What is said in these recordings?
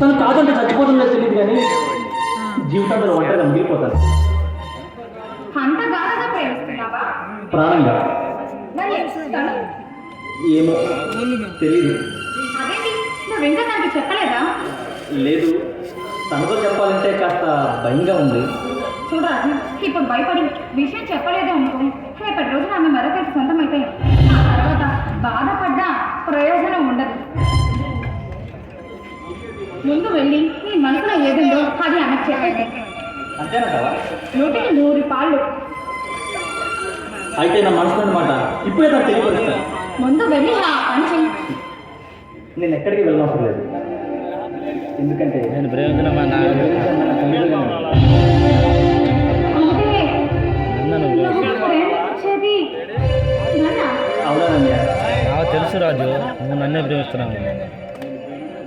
తను కాదంటే చచ్చిపోతుందో తెలియదు కానీ జీవితంలో ఒంటరిగా మిగిలిపోతాను. ప్రాణంగా మరి తను ఏమో తనకి చెప్పలేదా? లేదు. తనతో చెప్పాలంటే కాస్త భయంగా ఉంది. చూడరాజు ఇప్పుడు భయపడి విషయం చెప్పలేదు అనుకో. ముందు వెళ్ళి నీ మనసులో ఏదుందో అది ఆమెకు చెప్పేసి అంతేనంటావా? నూటికి నూరు పాళ్ళు. అయితే నా మనసులోని మాట ఇప్పుడే తను తెలియపరుస్తాను. ముందు వెళ్ళి ఆ పని చెయ్యి. నేను ఎక్కడికి వెళ్ళనవసరం లేదు. ఎందుకంటే నేను ప్రయోజనం మా అంటే నాన్న నువ్వు. ప్రేమించేది నాన్న? అవునానయ్య నాకు తెలుసు రాజు నువ్వు నన్నే ప్రేమిస్తున్నావు.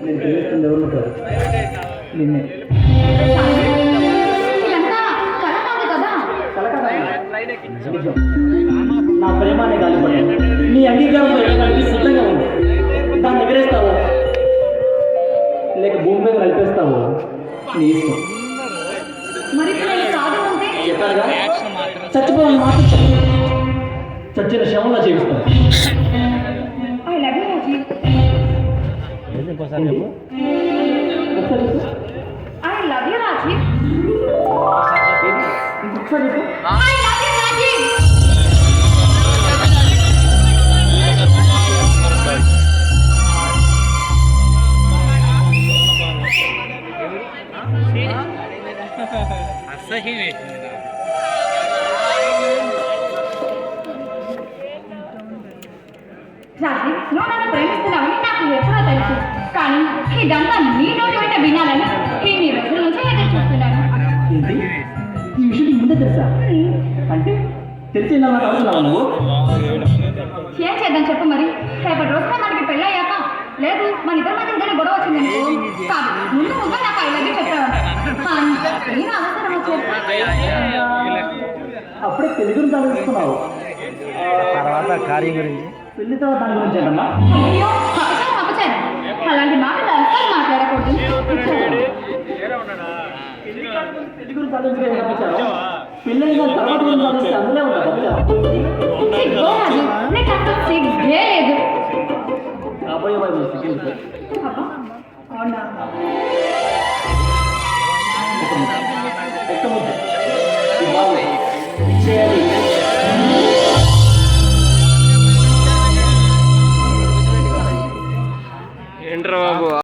నేను ఎవరు కాదు? నిన్నే. నా ప్రేమాన్ని గాలిపడ్డాను నీ అంగీకారంతో వెళ్ళడానికి సిద్ధంగా ఉంది దాన్ని ఎగరేస్తావో? లేక భూమి మీద నడిపేస్తావో? నీ ఇష్టం. చెప్పారుగా? మాత్రం చెప్పు. చచ్చిన శవంలా చేపిస్తాను ఏది ఇంకోసారి చెప్పు ఒకసారి చెప్పు. ఐ లవ్ యూ రాజీ ఇంకొకసారి చెప్పు I love you Raji Raji నువ్వు నన్ను ప్రేమిస్తున్నావని నాకు ఎప్పుడో తెలుసు కానీ ఇదంతా నీ నోటి వెంట వినాలని ఇన్ని రోజుల నుంచి ఎదురు చూస్తున్నాను ఏంటి? ఈ విషయం నీకు ముందే తెలుసా? అంటే తెలిసి అవుతున్నావా నువ్వు? ఏం చేద్దాం చెప్పు మరి? రేపటి రోజున మనకి పెళ్ళి అయ్యాక లేదు మన ఇద్దరి మధ్య ఏదైనా గొడవ వచ్చిందనుకో కాదు ముందు ముందు నాకు ఐ లవ్ యూ చెప్పాను నేను అవసరం వచ్చేది అప్పుడే పెళ్ళి గురించి ఆలోచిస్తున్నావు. తర్వాత కార్యం గురించి. పెళ్ళి తర్వాత దాని గురించి అలాంటి మాటలు అస్సలు మాట్లాడకూడదు. అవునా?